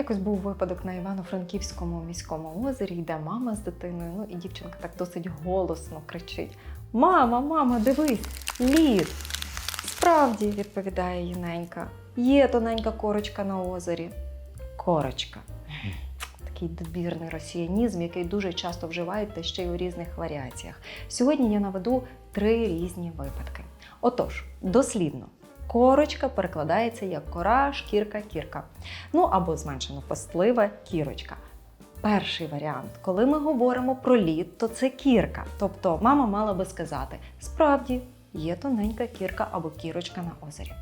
Якось був випадок на Івано-Франківському міському озері, йде мама з дитиною, ну і дівчинка так досить голосно кричить: Мама, мама, дивись, лід! Справді, відповідає її ненька, є тоненька корочка на озері. Корочка. Такий добірний росіянізм, який дуже часто вживають та ще й у різних варіаціях. Сьогодні я наведу три різні випадки. Отож, дослідно. Корочка перекладається як кора, шкірка, кірка. Ну або зменшено постливе кірочка. Перший варіант, коли ми говоримо про лід, то це кірка. Тобто мама мала би сказати: справді є тоненька кірка або кірочка на озері.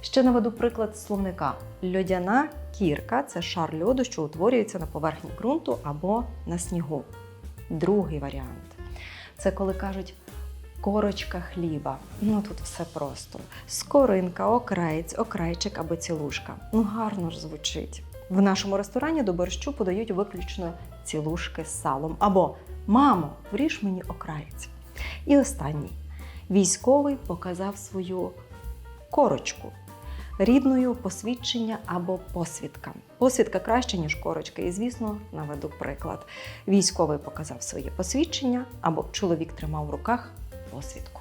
Ще наведу приклад словника. Льодяна кірка це шар льоду, що утворюється на поверхні ґрунту або на снігу. Другий варіант це коли кажуть корочка хліба. Ну тут все просто. Скоринка, окраєць, окрайчик або цілушка. Ну гарно ж звучить. В нашому ресторані до борщу подають виключно цілушки з салом. Або Мамо, вріж мені окраєць. І останній. Військовий показав свою корочку. Рідною посвідчення або посвідка. Посвідка краще, ніж корочка, і, звісно, наведу приклад. Військовий показав своє посвідчення, або чоловік тримав в руках посвідку.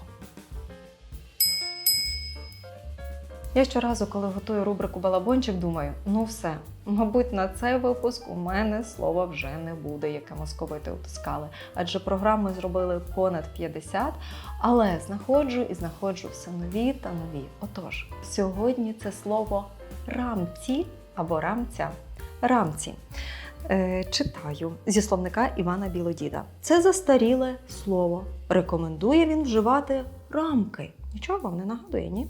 Я щоразу, коли готую рубрику Балабончик, думаю: ну все, мабуть, на цей випуск у мене слова вже не буде, яке московити утискали. Адже програми зробили понад 50, але знаходжу і знаходжу все нові та нові. Отож, сьогодні це слово рамці або рамця. Рамці. Е, читаю зі словника Івана Білодіда. Це застаріле слово. Рекомендує він вживати рамки. Нічого вам не нагадує, ні?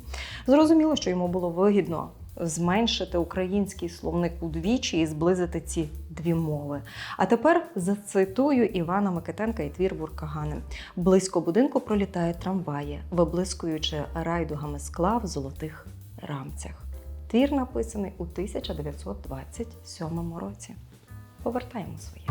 Зрозуміло, що йому було вигідно зменшити український словник удвічі і зблизити ці дві мови. А тепер зацитую Івана Микитенка і твір Буркагани. Близько будинку пролітають трамваї, виблискуючи райдугами скла в золотих рамцях. Твір написаний у 1927 році. Повертаємо своє.